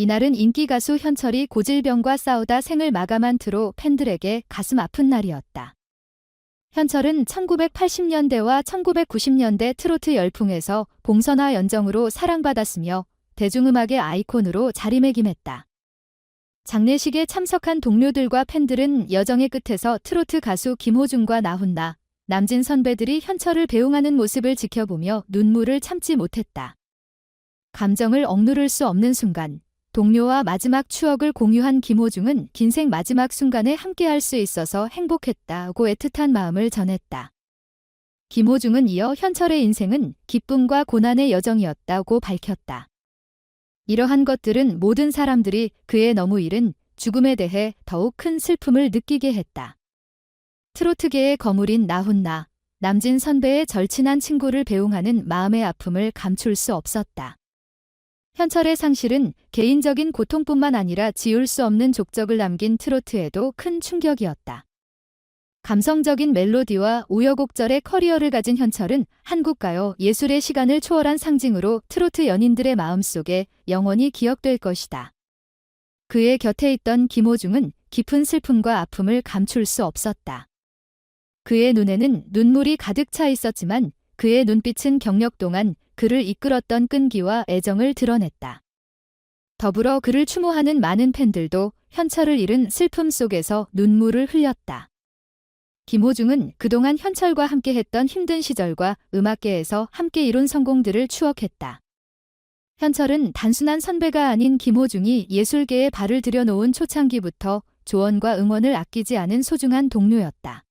이날은 인기 가수 현철이 고질병과 싸우다 생을 마감한 트로 팬들에게 가슴 아픈 날이었다. 현철은 1980년대와 1990년대 트로트 열풍에서 봉선화 연정으로 사랑받았으며 대중음악의 아이콘으로 자리매김했다. 장례식에 참석한 동료들과 팬들은 여정의 끝에서 트로트 가수 김호중과 나훈나, 남진 선배들이 현철을 배웅하는 모습을 지켜보며 눈물을 참지 못했다. 감정을 억누를 수 없는 순간, 동료와 마지막 추억을 공유한 김호중은 긴생 마지막 순간에 함께할 수 있어서 행복했다고 애틋한 마음을 전했다. 김호중은 이어 현철의 인생은 기쁨과 고난의 여정이었다고 밝혔다. 이러한 것들은 모든 사람들이 그의 너무 이른 죽음에 대해 더욱 큰 슬픔을 느끼게 했다. 트로트계의 거물인 나훈나, 남진 선배의 절친한 친구를 배웅하는 마음의 아픔을 감출 수 없었다. 현철의 상실은 개인적인 고통뿐만 아니라 지울 수 없는 족적을 남긴 트로트에도 큰 충격이었다. 감성적인 멜로디와 우여곡절의 커리어를 가진 현철은 한국가요 예술의 시간을 초월한 상징으로 트로트 연인들의 마음속에 영원히 기억될 것이다. 그의 곁에 있던 김호중은 깊은 슬픔과 아픔을 감출 수 없었다. 그의 눈에는 눈물이 가득 차 있었지만 그의 눈빛은 경력 동안 그를 이끌었던 끈기와 애정을 드러냈다. 더불어 그를 추모하는 많은 팬들도 현철을 잃은 슬픔 속에서 눈물을 흘렸다. 김호중은 그동안 현철과 함께 했던 힘든 시절과 음악계에서 함께 이룬 성공들을 추억했다. 현철은 단순한 선배가 아닌 김호중이 예술계에 발을 들여놓은 초창기부터 조언과 응원을 아끼지 않은 소중한 동료였다.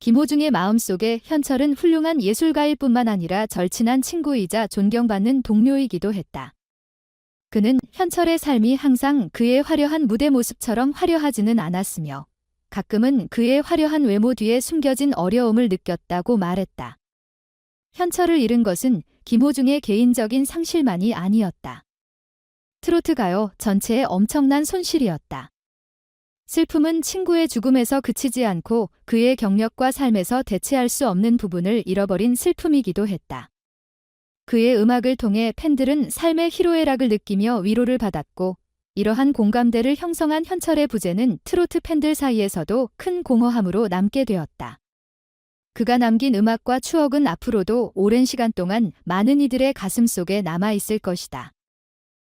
김호중의 마음속에 현철은 훌륭한 예술가일 뿐만 아니라 절친한 친구이자 존경받는 동료이기도 했다. 그는 현철의 삶이 항상 그의 화려한 무대 모습처럼 화려하지는 않았으며 가끔은 그의 화려한 외모 뒤에 숨겨진 어려움을 느꼈다고 말했다. 현철을 잃은 것은 김호중의 개인적인 상실만이 아니었다. 트로트 가요 전체의 엄청난 손실이었다. 슬픔은 친구의 죽음에서 그치지 않고 그의 경력과 삶에서 대체할 수 없는 부분을 잃어버린 슬픔이기도 했다. 그의 음악을 통해 팬들은 삶의 희로애락을 느끼며 위로를 받았고 이러한 공감대를 형성한 현철의 부재는 트로트 팬들 사이에서도 큰 공허함으로 남게 되었다. 그가 남긴 음악과 추억은 앞으로도 오랜 시간 동안 많은 이들의 가슴 속에 남아 있을 것이다.